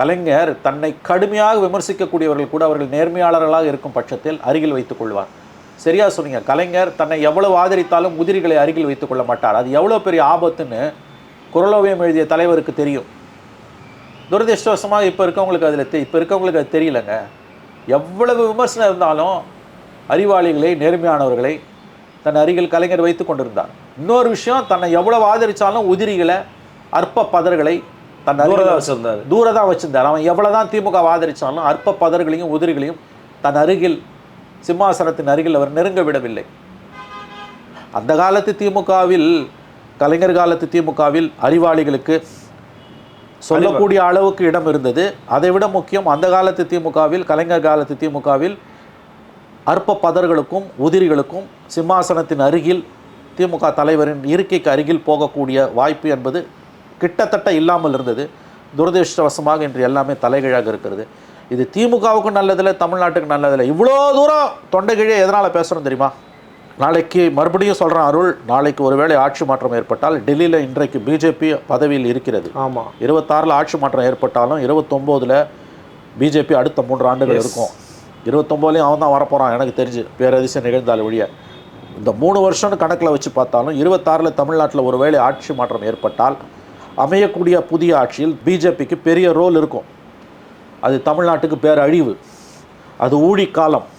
கலைஞர் தன்னை கடுமையாக விமர்சிக்கக்கூடியவர்கள் கூட அவர்கள் நேர்மையாளர்களாக இருக்கும் பட்சத்தில் அருகில் வைத்துக் கொள்வார். சரியா சொன்னீங்க. கலைஞர் தன்னை எவ்வளவு ஆதரித்தாலும் உதிரிகளை அருகில் வைத்துக் கொள்ள மாட்டார். அது எவ்வளோ பெரிய ஆபத்துன்னு குரலோவியம் எழுதிய தலைவருக்கு தெரியும். துரதிருஷ்டவசமாக இப்போ இருக்கவங்களுக்கு அதில் இப்போ இருக்கவங்களுக்கு அது தெரியலங்க. எவ்வளவு விமர்சனம் இருந்தாலும் அறிவாளிகளை நேர்மையானவர்களை தன் அருகில் கலைஞர் வைத்து கொண்டிருந்தார். இன்னொரு விஷயம் தன்னை எவ்வளவு ஆதரித்தாலும் உதிரிகளை அற்ப பதர்களை தன் தூரதா வச்சிருந்தாரு. தூர தான் வச்சிருந்தார். அவன் எவ்வளவுதான் திமுக ஆதரிச்சாலும் அற்ப பதர்களையும் உதிரிகளையும் தன் அருகில் சிம்மாசனத்தின் அருகில் அவர் நெருங்க விடவில்லை. அந்த காலத்து திமுகவில் கலைஞர் காலத்து திமுகவில் அறிவாளிகளுக்கு சொல்லக்கூடிய அளவுக்கு இடம் இருந்தது. அதை விட முக்கியம் அந்த காலத்து திமுகவில் கலைஞர் காலத்து திமுகவில் அற்ப பதர்களுக்கும் உதிரிகளுக்கும் சிம்மாசனத்தின் அருகில் திமுக தலைவரின் இருக்கைக்கு அருகில் போகக்கூடிய வாய்ப்பு என்பது கிட்டத்தட்ட இல்லாமல் இருந்தது. துரதிருஷ்டவசமாக இன்று எல்லாமே தலைகீழாக இருக்கிறது. இது திமுகவுக்கும் நல்லதில்லை தமிழ்நாட்டுக்கு நல்லதில்லை. இவ்வளோ தூரம் தொண்டைகிழே எதனால் பேசுகிறோம் தெரியுமா? நாளைக்கு மறுபடியும் சொல்கிறேன் அருள் நாளைக்கு ஒருவேளை ஆட்சி மாற்றம் ஏற்பட்டால் டெல்லியில் இன்றைக்கு பிஜேபி பதவியில் இருக்கிறது. ஆமா. இருபத்தாறில் ஆட்சி மாற்றம் ஏற்பட்டாலும் இருபத்தொம்போதில் பிஜேபி அடுத்த மூன்று ஆண்டுகள் இருக்கும். இருபத்தொம்போதுலையும் அவன் தான் வரப்போகிறான் எனக்கு தெரிஞ்சு. பேரதிசயம் நிகழ்ந்தால் ஒழிய. இந்த மூணு வருஷம்னு கணக்கில் வச்சு பார்த்தாலும் இருபத்தாறில் தமிழ்நாட்டில் ஒருவேளை ஆட்சி மாற்றம் ஏற்பட்டால் அமையக்கூடிய புதிய ஆட்சியில் பிஜேபிக்கு பெரிய ரோல் இருக்கும். அது தமிழ்நாட்டுக்கு பேரழிவு. அது ஊழிக்காலம். காலம்